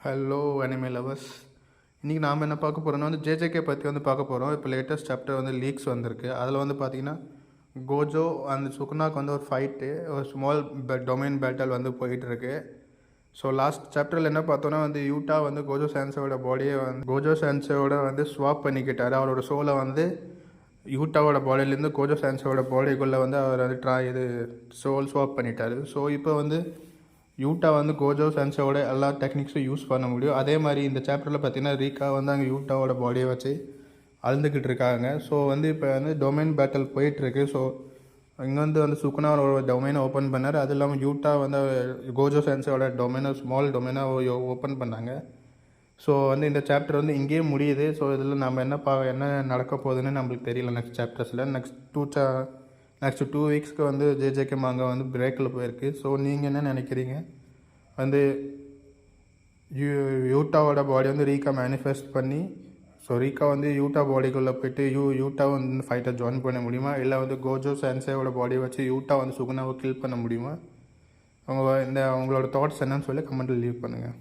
Hello anime lovers இன்றைக்கி நாம் என்ன பார்க்க போகிறோம்னா வந்து ஜேஜேகே பற்றி வந்து பார்க்க போகிறோம் இப்போ லேட்டஸ்ட் சாப்டர் வந்து லீக்ஸ் வந்திருக்கு. அதில் வந்து பார்த்திங்கன்னா கோஜோ அந்த சுகுனாக்கு வந்து ஒரு ஃபைட்டு ஒரு ஸ்மால் டொமைன் பேட்டல் வந்து போயிட்டுருக்கு. ஸோ லாஸ்ட் சாப்டரில் என்ன பார்த்தோன்னா வந்து யூட்டா வந்து கோஜோ சான்ஸோட பாடியை வந்து கோஜோ சான்ஸோட வந்து ஸ்வாப் பண்ணிக்கிட்டார். அவரோட சோலை வந்து யூட்டாவோட பாடியிலேருந்து கோஜோ சான்ஸோட பாடிக்குள்ளே வந்து அவர் வந்து ட்ரா இது சோல் ஸ்வாப் பண்ணிட்டார். ஸோ இப்போ வந்து யூட்டா வந்து கோஜோ சான்ஸோட எல்லா டெக்னிக்ஸும் யூஸ் பண்ண முடியும். அதே மாதிரி இந்த சாப்டரில் பார்த்தீங்கன்னா ரீகா வந்து அங்கே யூட்டாவோட பாடியை வச்சு அழுந்துக்கிட்டு இருக்காங்க. ஸோ வந்து இப்போ வந்து டொமைன் பேட்டில் போயிட்டுருக்கு. ஸோ இங்கே வந்து வந்து சுகுனாவோட டொமைனை ஓப்பன் பண்ணார். அது இல்லாமல் யூட்டா வந்து கோஜோ சான்ஸோட டொமைனை ஸ்மால் டொமைனாக ஓப்பன் பண்ணாங்க. ஸோ வந்து இந்த சாப்டர் வந்து இங்கேயே முடியுது. ஸோ இதில் நம்ம என்ன பா என்ன நடக்க போகுதுன்னு நம்மளுக்கு தெரியல நெக்ஸ்ட் சாப்டர்ஸில் நெக்ஸ்ட் டூ சா நெக்ஸ்ட் டூ வீக்ஸ்க்கு வந்து ஜேஜேகே மாங்கா வந்து பிரேக்கில் போயிருக்கு. ஸோ நீங்கள் என்ன நினைக்கிறீங்க? வந்து யூ யூட்டாவோட பாடி வந்து ரீகா மேனிஃபெஸ்ட் பண்ணி ஸோ ரீகா வந்து யூட்டா பாடிக்குள்ளே போயிட்டு யூ யூட்டா வந்து ஃபைட்டை ஜாயின் பண்ண முடியுமா? இல்லை வந்து கோஜோ சென்சேவோட பாடியை வச்சு யூட்டா வந்து சுகுனாவை கில் பண்ண முடியுமா? அவங்க இந்த அவங்களோட தாட்ஸ் என்னன்னு சொல்லி கமெண்ட்டில் லீவ் பண்ணுங்கள்